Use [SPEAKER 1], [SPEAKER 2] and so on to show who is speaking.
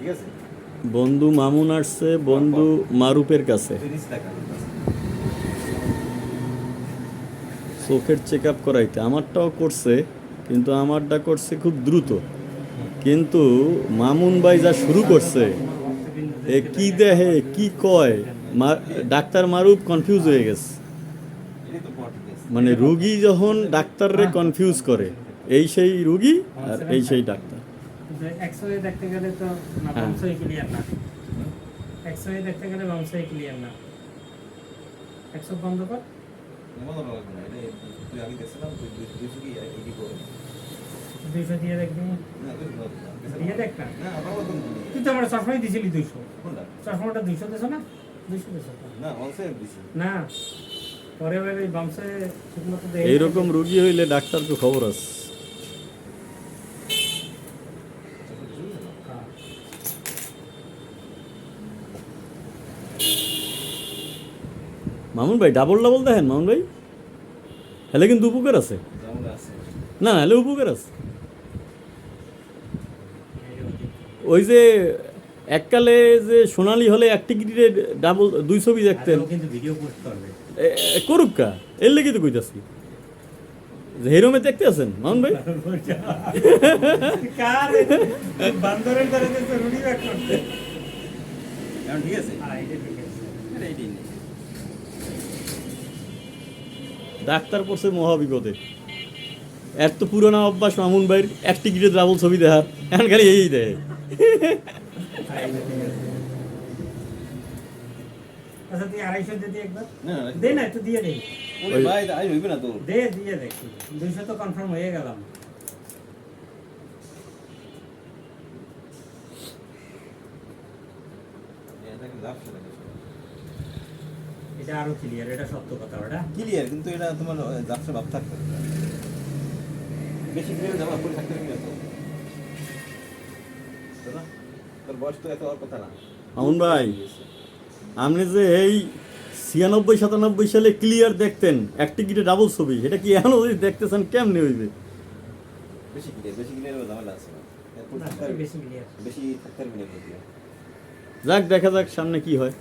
[SPEAKER 1] ঠিক আছে?
[SPEAKER 2] বন্ধু মামুন আসছে বন্ধু মারুপের কাছে। চোখের চেক আপ করাইতে। আমারটাও করছে কিন্তু আমারটা করছে খুব দ্রুত। কিন্তু মামুন ভাই যা শুরু করছে এ কি দেহে কি কয়? ডাক্তার মারুপ কনফিউজ হয়ে গেছে। মানে রুগী যখন ডাক্তাররে কনফিউজ করে এই সেই রুগী আর এই সেই ডাক্তার।
[SPEAKER 3] এক্সরে দেখতে গেলে তো না
[SPEAKER 2] হ্যাঁ।
[SPEAKER 3] বংশই ক্লিয়ার না। এক্সরে দেখতে গেলে বংশই ক্লিয়ার না। একশো বন্ধ কর।
[SPEAKER 1] লাগবে না এটা তুই আগে দেখছিলাম তুই দুই দুইশো
[SPEAKER 3] দিয়ে দেখবি। দিয়ে দেখ না
[SPEAKER 1] আমার মতন
[SPEAKER 3] তুই তো আমার চশমাই দিছিলি দুইশো। চশমাটা দুইশো দিছো না? দুইশো
[SPEAKER 1] না।
[SPEAKER 2] এইরকম রুগী হইলে ডাক্তারকে খবর আছে। মামুন ভাই ডাবল ডাবল দেখেন মামুন ভাই। হেলে কিন্তু উপকার আছে? না না হেলে উপকার আছে। ওই যে এককালে যে সোনালি হলে এক টিকিটে ডাবল দুই ছবি দেখতেন। করুক কা এর লেগে তো কইতাছি। হেরোমে দেখতে আছেন মামুন ভাই?
[SPEAKER 3] কার? বান্দরের
[SPEAKER 1] এখন ঠিক আছে।
[SPEAKER 3] হ্যাঁ ঠিক আছে।
[SPEAKER 1] এইটাই নেই
[SPEAKER 2] ডাক্তার পড়ছে মহাবিপদে। এর তো পুরোনো অভ্যাস মামুন ভাইয়ের এক টিকিটে ডাবল ছবি দেখার। এখন খালি এই দেয়।
[SPEAKER 3] হ্যাঁ। আচ্ছা তুই আড়াইশো দিয়ে দিই একবার। দে না একটু দিয়ে দে।
[SPEAKER 1] ভাই আই হইবে না তো।
[SPEAKER 3] দে দিয়ে দেখি দুইশো তো কনফার্ম হয়ে গেলাম।
[SPEAKER 1] এটা লাভ সেটা
[SPEAKER 3] এটা আরও ক্লিয়ার এটা সত্য কথা ওটা।
[SPEAKER 1] ক্লিয়ার কিন্তু এটা তোমার ব্যবসা ভাব থাকবে। বেশি ক্লিয়ার যাবা পুরো থাকতে হবে তো তাই না? তোর বয়স তো এত কথা না।
[SPEAKER 2] মামুন ভাই আপনি যে এই ছিয়ানব্বই সাতানব্বই সালে ক্লিয়ার দেখতেন এক টিকিটে ডাবল ছবি এটা কি এখনও যদি দেখতেছেন কেমনে হইবে?
[SPEAKER 1] বেশি ক্লিয়ার বেশি ক্লিয়ার ঝামেলা আছে।
[SPEAKER 3] বেশি ক্লিয়ার
[SPEAKER 1] বেশি থাকতে হবে না
[SPEAKER 2] যাক দেখা যাক সামনে কি হয়।